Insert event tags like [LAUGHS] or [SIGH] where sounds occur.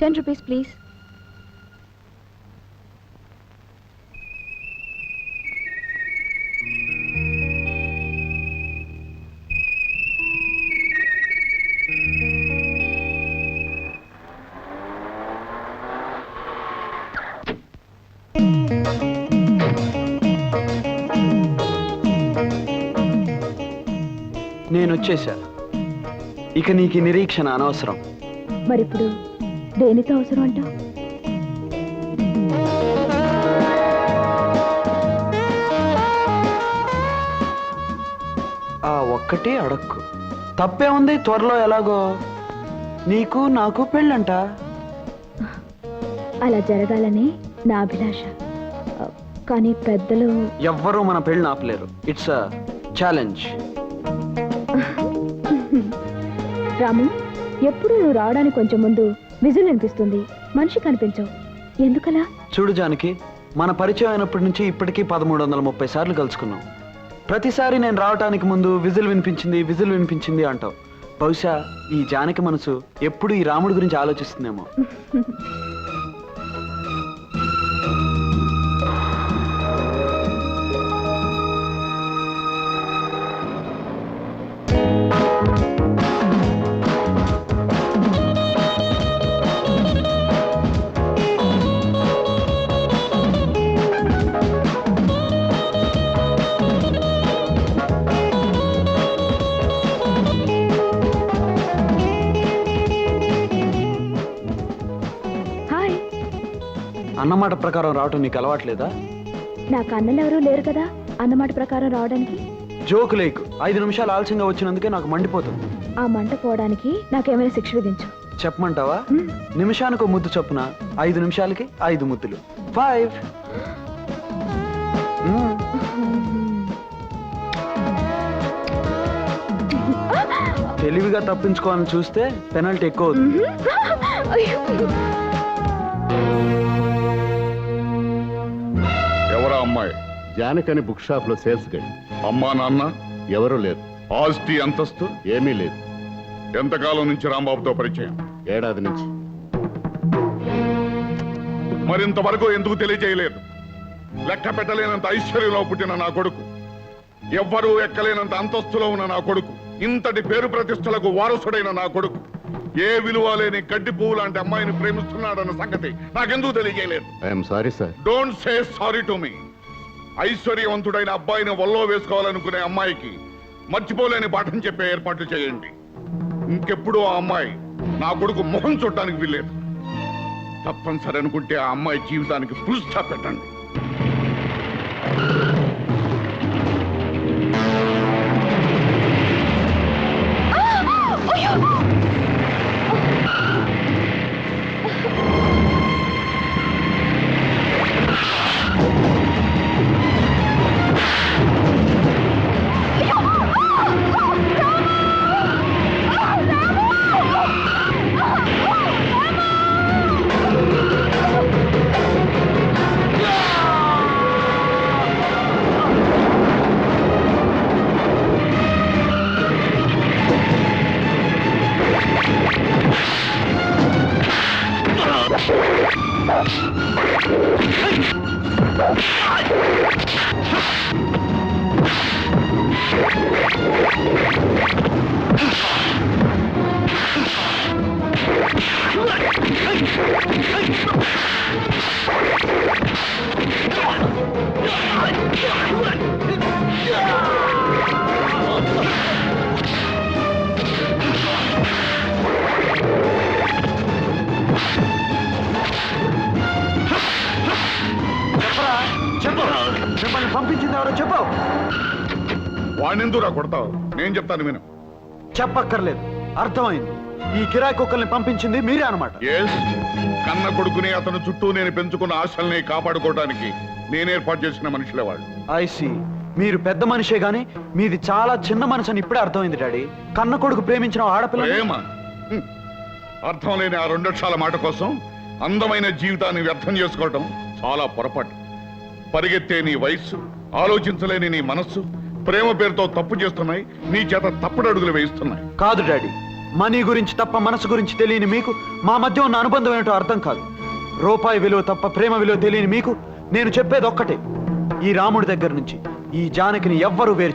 Ten rupees please నేను వచ్చేసా ఇక నీకు నిరీక్షణ అనవసరం. మరిప్పుడు దేనితో అవసరం అంటావు ఆ ఒక్కటి అడక్కు. తప్పే ఉంది త్వరలో ఎలాగో? నీకు నాకు పెళ్ళంట. అలా జరగాలని నా అభిలాష. కానీ పెద్దలు ఎవ్వరూ మన పెళ్ళి ఆపలేరు. ఇట్స్ అ ఛాలెంజ్ రాము ఎప్పుడు నువ్వు రావడానికి కొంచెం ముందు విజులు అనిపిస్తుంది మనిషి కనిపించవు. ఎందుకలా? చూడు జానకి మన పరిచయం అయినప్పటి నుంచి ఇప్పటికీ పదమూడు వందల ముప్పై సార్లు కలుసుకున్నాం. ప్రతిసారి నేను రావటానికి ముందు విజిల్ వినిపించింది విజిల్ వినిపించింది అంటావు. బహుశా ఈ జానకి మనసు ఎప్పుడు ఈ రాముడి గురించి ఆలోచిస్తుందేమో. [LAUGHS] అన్నమాట ప్రకారం రావటం నీకు అలవాట్లేదా? నాకు అన్నలు ఎవరూ లేరు కదా అన్నమాట ప్రకారం రావడానికి. జోకు లేకు. ఐదు నిమిషాలు ఆలస్యంగా వచ్చినందుకే నాకు మండిపోతుంది. ఆ మంట పోవడానికి నాకేమైనా శిక్ష విధించు. చెప్పమంటావా? నిమిషానికి ఒక ముద్దు చొప్పున ఐదు నిమిషాలకి ఐదు ముద్దులు. ఫైవ్ మ్మ్. తెలివిగా తప్పించుకోవాలని చూస్తే పెనల్టీ ఎక్కువ అవుతుంది. అయ్యో. అమ్మాయి. జానకని బుక్ షాప్లో సేల్స్ గడి అమ్మా నాన్న? ఎవరూ లేరు. ఆస్తి అంతస్తు? ఏమీ లేదు. ఎంతకాలం నుంచి రాంబాబుతో పరిచయం? ఏడాది నుంచి. మరింతవరకు ఎందుకు తెలియజేయలేదు లెక్క పెట్టలేనంత ఐశ్వర్యంలో పుట్టిన నా కొడుకు. ఎవ్వరూ ఎక్కలేనంత అంతస్తులో ఉన్న నా కొడుకు. ఇంతటి పేరు ప్రతిష్టలకు వారసుడైన నా కొడుకు. ఏ విలువ లేని గడ్డి పువ్వు లాంటి అమ్మాయిని ప్రేమిస్తున్నాడన్న సంగతి నాకెందుకు తెలియజేయలేదు I'm sorry sir. Don't say sorry to me. ఐశ్వర్యవంతుడైన అబ్బాయిని వల్లో వేసుకోవాలనుకునే అమ్మాయికి మర్చిపోలేని పాఠం చెప్పే ఏర్పాట్లు చేయండి. ఇంకెప్పుడు ఆ అమ్మాయి నా కొడుకు మొహం చూడటానికి వీల్లేదు. తప్పనిసరి అనుకుంటే ఆ అమ్మాయి జీవితానికి ఫుల్ స్టాప్ పెట్టండి. పంపించింది ఎవరో చెప్పు. వాణ్ణెందురా కొడతావు? నేను చెప్తాను విను. చెప్పక్కర్లేదు. అర్థమైంది. ఈ కిరాయి కుక్కల్ని పంపించింది మీరే అనమాట కన్న కొడుకుని అతను చుట్టూ నేను పెంచుకున్న ఆశల్ని కాపాడుకోవడానికి నేను ఏర్పాటు చేసిన మనుషులే వాళ్ళు. ఐసి మీరు పెద్ద మనిషే గాని మీది చాలా చిన్న మనసు అని ఇప్పుడే అర్థమైంది డాడీ. కన్న కొడుకు ప్రేమించిన ఆడపిల్ల. అర్థం లేని ఆ రెండక్షరాల మాట కోసం అందమైన జీవితాన్ని వ్యర్థం చేసుకోవటం చాలా పొరపాటు. పరిగెత్తే నీ వయస్సు ఆలోచించలేని నీ మనస్సు ప్రేమ పేరుతో తప్పు చేస్తున్నాయి నీ చేత తప్పుడు అడుగులు వేయిస్తున్నాయి. కాదు డాడీ మనీ గురించి తప్ప మనసు గురించి తెలియని మీకు మా మధ్య ఉన్న అనుబంధం ఏమిటో అర్థం కాదు. రూపాయి విలువ తప్ప ప్రేమ విలువ తెలియని మీకు నేను చెప్పేది ఒక్కటే. ఈ రాముడి దగ్గర నుంచి ఈ జానకిని ఎవ్వరూ వేరు